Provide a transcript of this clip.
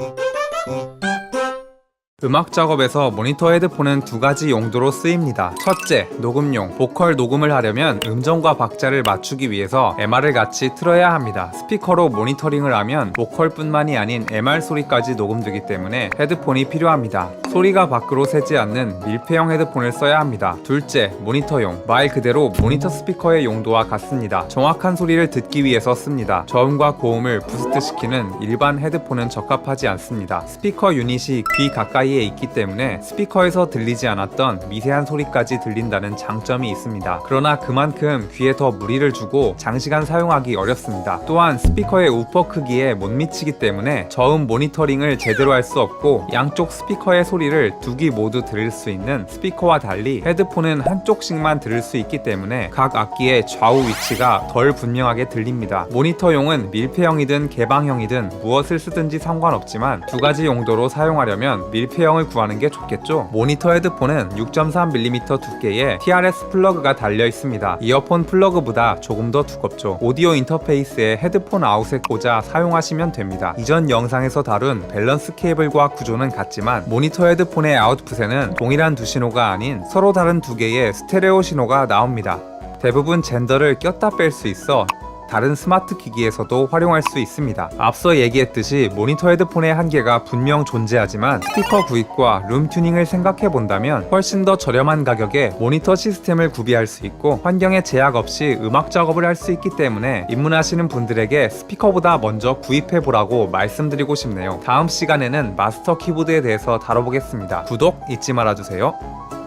うん。 음악 작업에서 모니터 헤드폰은 두 가지 용도로 쓰입니다. 첫째, 녹음용. 보컬 녹음을 하려면 음정과 박자를 맞추기 위해서 MR을 같이 틀어야 합니다. 스피커로 모니터링을 하면 보컬뿐만이 아닌 MR 소리까지 녹음되기 때문에 헤드폰이 필요합니다. 소리가 밖으로 새지 않는 밀폐형 헤드폰을 써야 합니다. 둘째, 모니터용. 말 그대로 모니터 스피커의 용도와 같습니다. 정확한 소리를 듣기 위해서 씁니다. 저음과 고음을 부스트시키는 일반 헤드폰은 적합하지 않습니다. 스피커 유닛이 귀 가까이 에 있기 때문에 스피커에서 들리지 않았던 미세한 소리까지 들린다는 장점이 있습니다. 그러나 그만큼 귀에 더 무리를 주고 장시간 사용하기 어렵습니다. 또한 스피커의 우퍼 크기에 못 미치기 때문에 저음 모니터링을 제대로 할 수 없고 양쪽 스피커의 소리를 두 귀 모두 들을 수 있는 스피커와 달리 헤드폰은 한쪽씩만 들을 수 있기 때문에 각 악기의 좌우 위치가 덜 분명하게 들립니다. 모니터용은 밀폐형이든 개방형이든 무엇을 쓰든지 상관없지만 두 가지 용도로 사용하려면 밀폐 형을 구하는 게 좋겠죠. 모니터 헤드폰은 6.3mm 두께의 TRS 플러그가 달려 있습니다. 이어폰 플러그보다 조금 더 두껍죠. 오디오 인터페이스에 헤드폰 아웃에 꽂아 사용하시면 됩니다. 이전 영상에서 다룬 밸런스 케이블과 구조는 같지만 모니터 헤드폰의 아웃풋에는 동일한 두 신호가 아닌 서로 다른 두 개의 스테레오 신호가 나옵니다. 대부분 젠더를 꼈다 뺄 수 있어 다른 스마트 기기에서도 활용할 수 있습니다. 앞서 얘기했듯이 모니터 헤드폰의 한계가 분명 존재하지만 스피커 구입과 룸 튜닝을 생각해 본다면 훨씬 더 저렴한 가격에 모니터 시스템을 구비할 수 있고 환경에 제약 없이 음악 작업을 할 수 있기 때문에 입문하시는 분들에게 스피커보다 먼저 구입해 보라고 말씀드리고 싶네요. 다음 시간에는 마스터 키보드에 대해서 다뤄보겠습니다. 구독 잊지 말아주세요.